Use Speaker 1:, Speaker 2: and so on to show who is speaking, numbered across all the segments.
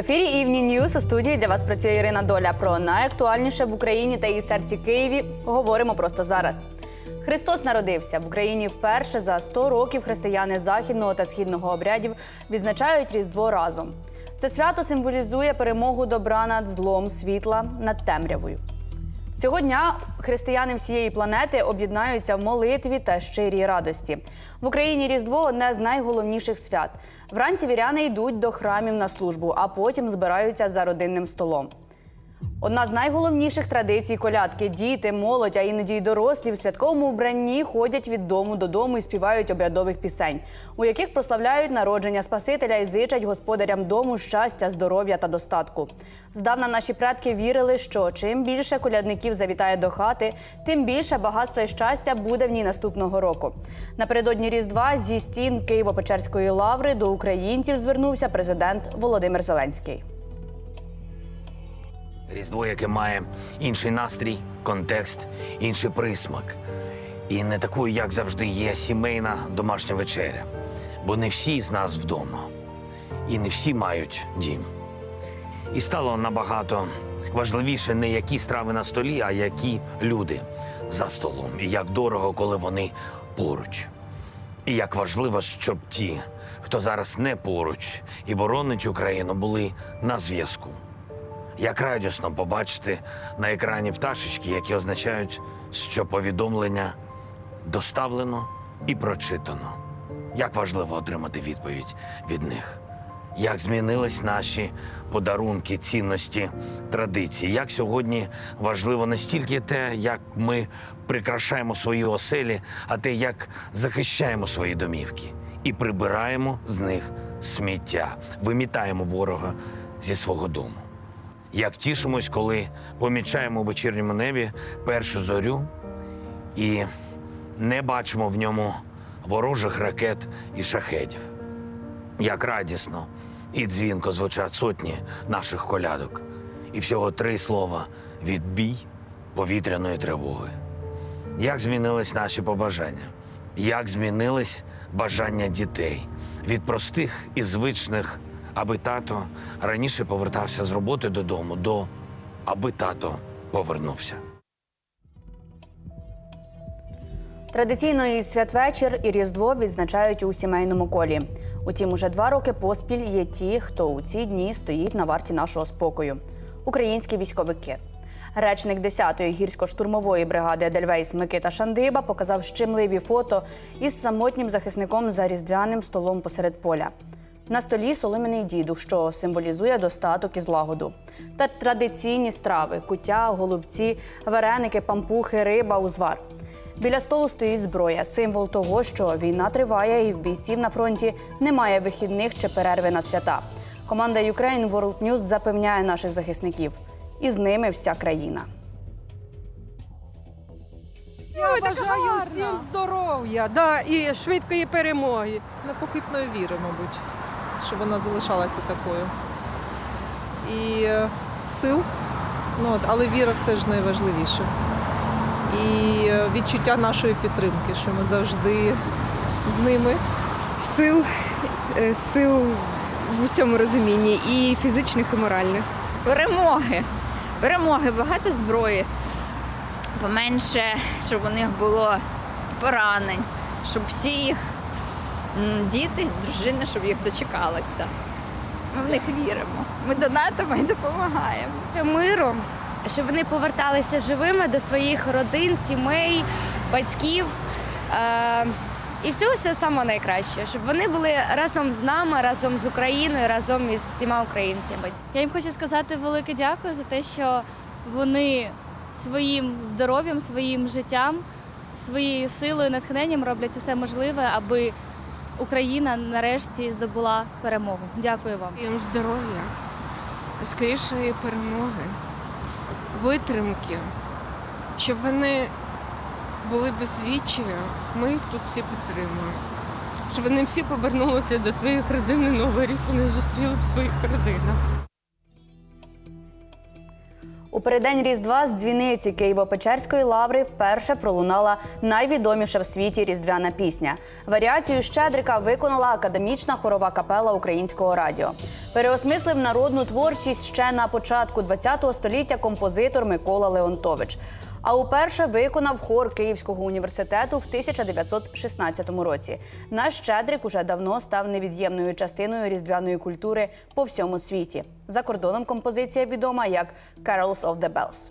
Speaker 1: Ефірі Івні News у студії для вас працює Ірина Доля. Про найактуальніше в Україні та її серці Києві говоримо просто зараз. Христос народився в Україні вперше за 100 років. Християни західного та східного обрядів відзначають Різдво разом. Це свято символізує перемогу добра над злом, світла над темрявою. Цього дня християни всієї планети об'єднаються в молитві та щирій радості. В Україні Різдво одне з найголовніших свят. Вранці віряни йдуть до храмів на службу, а потім збираються за родинним столом. Одна з найголовніших традицій колядки діти, молодь, а іноді й дорослі в святковому вбранні ходять від дому додому і співають обрядових пісень, у яких прославляють народження Спасителя і зичать господарям дому щастя, здоров'я та достатку. Здавна наші предки вірили, що чим більше колядників завітає до хати, тим більше багатства і щастя буде в ній наступного року. Напередодні Різдва зі стін Києво-Печерської лаври до українців звернувся президент Володимир Зеленський.
Speaker 2: Різдво, яке має інший настрій, контекст, інший присмак. І не такою, як завжди, є сімейна домашня вечеря. Бо не всі з нас вдома, і не всі мають дім. І стало набагато важливіше не які страви на столі, а які люди за столом. І як дорого, коли вони поруч. І як важливо, щоб ті, хто зараз не поруч і боронить Україну, були на зв'язку. Як радісно побачити на екрані пташечки, які означають, що повідомлення доставлено і прочитано. Як важливо отримати відповідь від них. Як змінились наші подарунки, цінності, традиції? Як сьогодні важливо не стільки те, як ми прикрашаємо свої оселі, а те, як захищаємо свої домівки і прибираємо з них сміття, вимітаємо ворога зі свого дому. Як тішимось, коли помічаємо у вечірньому небі першу зорю і не бачимо в ньому ворожих ракет і шахедів. Як радісно і дзвінко звучать сотні наших колядок, і всього три слова відбій повітряної тривоги. Як змінились наші побажання? Як змінились бажання дітей від простих і звичних, аби тато раніше повертався з роботи додому, до аби тато повернувся.
Speaker 1: Традиційно і святвечір і Різдво відзначають у сімейному колі. Утім, уже два роки поспіль є ті, хто у ці дні стоїть на варті нашого спокою українські військовики. Речник 10-ї гірсько-штурмової бригади Едельвейс Микита Шандиба показав щемливі фото із самотнім захисником за різдвяним столом посеред поля. На столі солом'яний дідух, що символізує достаток і злагоду. Та традиційні страви куття, голубці, вареники, пампухи, риба, узвар. Біля столу стоїть зброя, символ того, що війна триває, і в бійців на фронті немає вихідних чи перерви на свята. Команда Ukraine World News запевняє наших захисників. І з ними вся країна.
Speaker 3: Я бажаю всім здоров'я да, і швидкої перемоги. Непохитної віри, мабуть, щоб вона залишалася такою. І е, сил, ну, от, але віра все ж найважливіше. І е, відчуття нашої підтримки, що ми завжди з ними.
Speaker 4: сил, е, сил в усьому розумінні, і фізичних, і моральних.
Speaker 5: перемоги. Перемоги, багато зброї. Поменше, щоб у них було поранень, щоб всі їх діти, дружини, щоб їх дочекалися. Ми в них віримо. Ми донатимо і допомагаємо.
Speaker 4: Миром, щоб вони поверталися живими до своїх родин, сімей, батьків. Е- і всього всього самого найкраще, щоб вони були разом з нами, разом з Україною, разом із всіма українцями.
Speaker 6: Я їм хочу сказати велике дякую за те, що вони своїм здоров'ям, своїм життям, своєю силою, натхненням роблять усе можливе, аби Україна нарешті здобула перемогу. Дякую вам.
Speaker 7: їм здоров'я, скорішої перемоги, витримки, щоб вони були без відчаю, ми їх тут всі підтримуємо. Щоб вони всі повернулися до своїх родин і Новий рік вони зустріли в своїх родинах.
Speaker 1: У переддень Різдва з дзвіниці Києво-Печерської лаври вперше пролунала найвідоміша в світі різдвяна пісня. Варіацію Щедрика виконала академічна хорова капела українського радіо. Переосмислив народну творчість ще на початку ХХ століття композитор Микола Леонтович. А уперше виконав хор Київського університету в 1916 році. Наш Чедрик уже давно став невід'ємною частиною різдвяної культури по всьому світі. За кордоном композиція відома як «Carols of the Bells».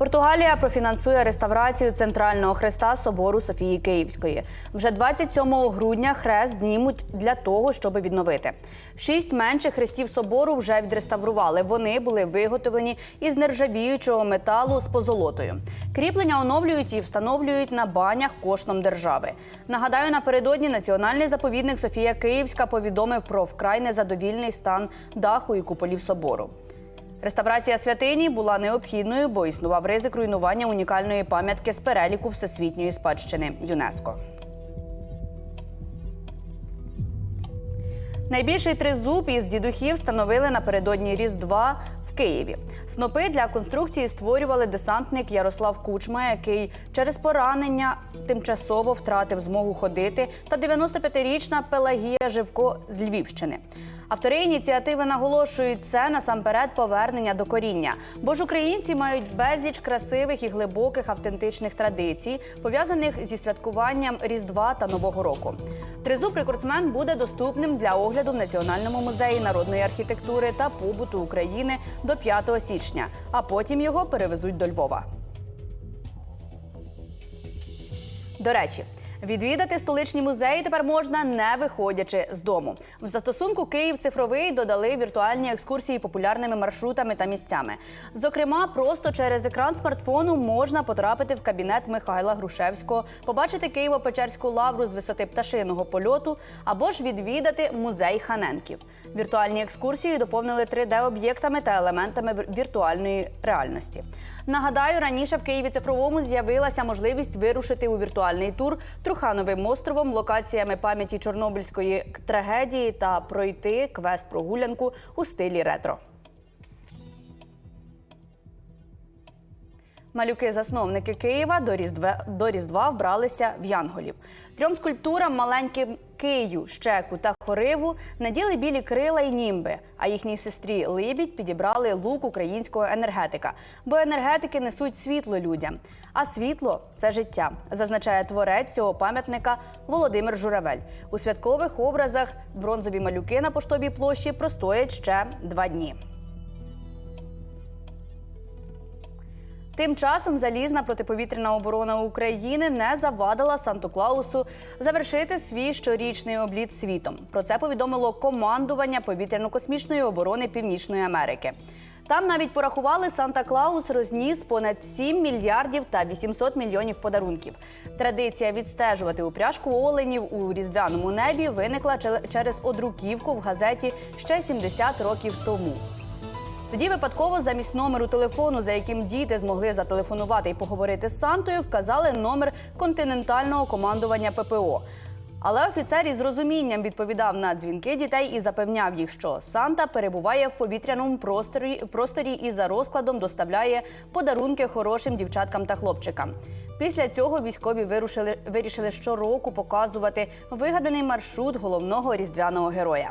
Speaker 1: Португалія профінансує реставрацію центрального хреста собору Софії Київської. Вже 27 грудня хрест знімуть для того, щоб відновити. Шість менших хрестів собору вже відреставрували. Вони були виготовлені із нержавіючого металу з позолотою. Кріплення оновлюють і встановлюють на банях коштом держави. Нагадаю, напередодні національний заповідник Софія Київська повідомив про вкрай незадовільний стан даху і куполів собору. Реставрація святині була необхідною, бо існував ризик руйнування унікальної пам'ятки з переліку всесвітньої спадщини ЮНЕСКО. Найбільший тризуб із дідухів встановили напередодні Різдва Києві. Снопи для конструкції створювали десантник Ярослав Кучма, який через поранення тимчасово втратив змогу ходити, та 95-річна Пелагія Живко з Львівщини. Автори ініціативи наголошують це насамперед повернення до коріння, бо ж українці мають безліч красивих і глибоких автентичних традицій, пов'язаних зі святкуванням Різдва та Нового року. Тризуб рекордсмен буде доступним для огляду в Національному музеї народної архітектури та побуту України до 5 січня, а потім його перевезуть до Львова. До речі, відвідати столичні музеї тепер можна не виходячи з дому. В застосунку Київ цифровий додали віртуальні екскурсії популярними маршрутами та місцями. Зокрема, просто через екран смартфону можна потрапити в кабінет Михайла Грушевського, побачити Києво-Печерську лавру з висоти пташиного польоту або ж відвідати музей Ханенків. Віртуальні екскурсії доповнили 3D-об'єктами та елементами віртуальної реальності. Нагадаю, раніше в Києві цифровому з'явилася можливість вирушити у віртуальний тур Трухановим островом, локаціями пам'яті Чорнобильської трагедії та пройти квест-прогулянку у стилі ретро. Малюки-засновники Києва до Різдва, до Різдва вбралися в янголів. Трьом скульптурам маленьким Кию, Щеку та Хориву наділи білі крила і німби, а їхній сестрі Либідь підібрали лук українського енергетика, бо енергетики несуть світло людям. А світло це життя, зазначає творець цього пам'ятника Володимир Журавель. У святкових образах бронзові малюки на поштовій площі простоять ще два дні. Тим часом залізна протиповітряна оборона України не завадила Санту-Клаусу завершити свій щорічний обліт світом. Про це повідомило командування повітряно-космічної оборони Північної Америки. Там навіть порахували Санта Клаус розніс понад 7 мільярдів та 800 мільйонів подарунків. Традиція відстежувати упряжку оленів у різдвяному небі виникла через одруківку в газеті ще 70 років тому. Тоді випадково замість номеру телефону, за яким діти змогли зателефонувати і поговорити з Сантою, вказали номер континентального командування ППО. Але офіцер із розумінням відповідав на дзвінки дітей і запевняв їх, що Санта перебуває в повітряному просторі, просторі і за розкладом доставляє подарунки хорошим дівчаткам та хлопчикам. Після цього військові вирушили, вирішили щороку показувати вигаданий маршрут головного різдвяного героя.